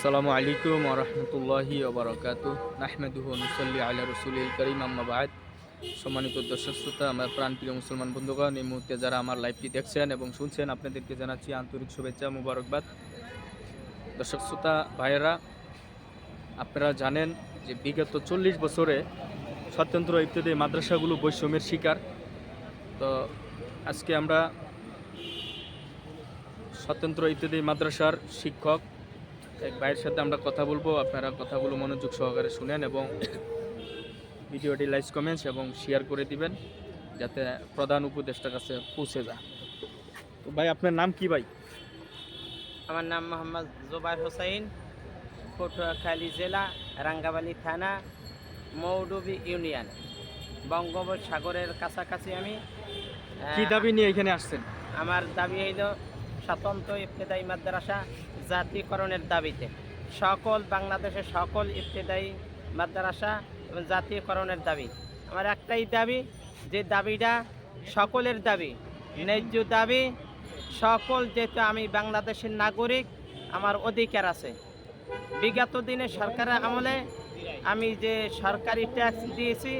আসসালামু আলাইকুম রহমতুল্লাহি ওবরাকাত নাহমেদুহ নুসল্লি আল্লাহ রসুল করিম আম্মাবাদ সম্মানিত দর্শক শ্রোতা, আমার প্রাণপ্রিয় মুসলমান বন্ধুগণ, এই মুহূর্তে যারা আমার লাইভটি দেখছেন এবং শুনছেন, আপনাদেরকে জানাচ্ছি আন্তরিক শুভেচ্ছা, মুবারকবাদ। দর্শক শ্রোতা, ভাইয়েরা, আপনারা জানেন যে বিগত চল্লিশ বছরে স্বতন্ত্র ইত্যাদি মাদ্রাসাগুলো বৈষম্যের শিকার। তো আজকে আমরা স্বতন্ত্র ইত্যাদি মাদ্রাসার শিক্ষক এক ভাইয়ের সাথে আমরা কথা বলব আপনারা কথাগুলো মনোযোগ সহকারে শুনেন এবং ভিডিওটি লাইক কমেন্টস এবং শেয়ার করে দিবেন যাতে প্রধান উপদেষ্টার কাছে পৌঁছে যায়। তো ভাই আপনার নাম কি ভাই? আমার নাম মোহাম্মদ জোবাই হোসাইন পটুয়াখালী জেলা রাঙ্গাবালি থানা মৌডুবি ইউনিয়ন বঙ্গোপসাগরের কাছাকাছি আমি। কি দাবি নিয়ে এখানে আসছেন? আমার দাবি হইল স্বতন্ত্র ইফতেদায়ী মাদ্রাসা জাতীয়করণের দাবিতে। সকল বাংলাদেশের সকল ইফতেদায়ী মাদ্রাসা এবং জাতীয়করণের দাবি। আমার একটাই দাবি, যে দাবিটা সকলের দাবি, ন্যায্য দাবি, সকল যেহেতু আমি বাংলাদেশের নাগরিক, আমার অধিকার আছে। বিগত দিনে সরকারের আমলে আমি যে সরকারি ট্যাক্স দিয়েছি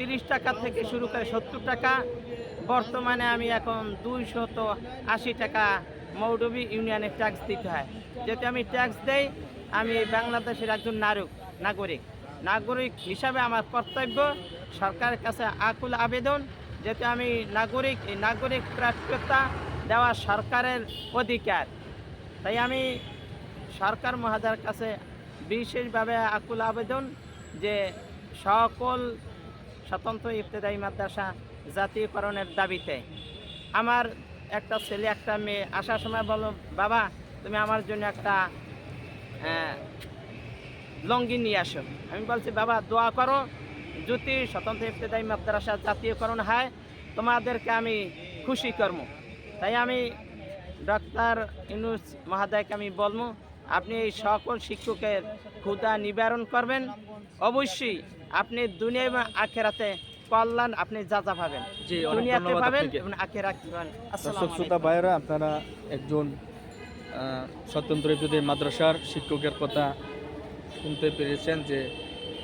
তিরিশ টাকা থেকে শুরু করে সত্তর টাকা। বর্তমানে আমি এখন দুইশত আশি টাকা মৌডবি ইউনিয়নে ট্যাক্স দিতে হয়। যেহেতু আমি ট্যাক্স দেই, আমি বাংলাদেশের একজন নারক নাগরিক। নাগরিক হিসাবে আমার কর্তব্য সরকারের কাছে আকুল আবেদন। যেহেতু আমি নাগরিক, এই নাগরিক প্রাপ্যতা দেওয়া সরকারের অধিকার। তাই আমি সরকার মহাদার কাছে বিশেষভাবে আকুল আবেদন যে সকল স্বতন্ত্র ইফতেদায়ী মাদ্রাসা জাতীয়করণের দাবিতে। আমার একটা ছেলে, একটা মেয়ে আসার সময় বলো বাবা, তুমি আমার জন্য একটা লঙ্গি নিয়ে আসো। আমি বলছি, বাবা, দোয়া করো, যদি স্বতন্ত্র ইফতেদায়ী মাদ্রাসা জাতীয়করণ হয়, তোমাদেরকে আমি খুশি করব। তাই আমি ডক্টর ইনুস মহাদয়কে আমি বলব, আপনি এই সকল শিক্ষকের ক্ষুদা নিবারণ করবেন। অবশ্যই আপনি দুনিয়া এবং আখেরাতে কল্যাণ আপনি যা যা পাবেন। দুনিয়াতে পাবেন এবং আখেরাত পাবেন। দর্শক শ্রোতা ভাইয়েরা আপনারা একজন আহ, স্বতন্ত্র ইত্যাদি মাদ্রাসার শিক্ষকের কথা শুনতে পেরেছেন যে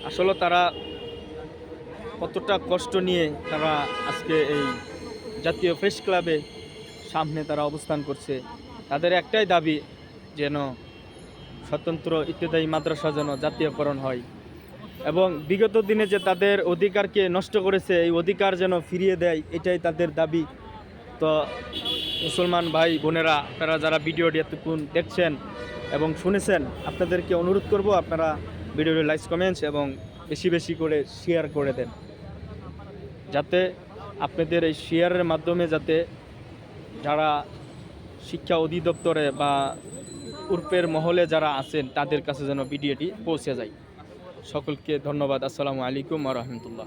আসলে তারা কতটা কষ্ট নিয়ে তারা আজকে এই জাতীয় প্রেস ক্লাবে সামনে তারা অবস্থান করছে তাদের একটাই দাবি যেন স্বতন্ত্র ইত্যাদি মাদ্রাসা যেন জাতীয়করণ হয়। এবং বিগত দিনে যে তাদের অধিকারকে নষ্ট করেছে, এই অধিকার যেন ফিরিয়ে দেয়, এটাই তাদের দাবি। তো মুসলমান ভাই, বোনেরা, আপনারা যারা ভিডিওটি এতক্ষণ দেখছেন এবং শুনেছেন, আপনাদেরকে অনুরোধ করব আপনারা ভিডিওটি লাইক কমেন্টস এবং বেশি বেশি করে শেয়ার করে দেন। যাতে আপনাদের এই শেয়ারের মাধ্যমে যাতে যারা শিক্ষা অধিদপ্তরে বা উর্পের মহলে যারা আছেন, তাদের কাছে যেন ভিডিওটি পৌঁছে যায়। সকলকে ধন্যবাদ। আসসালামু আলাইকুম রহমতুল্লাহ।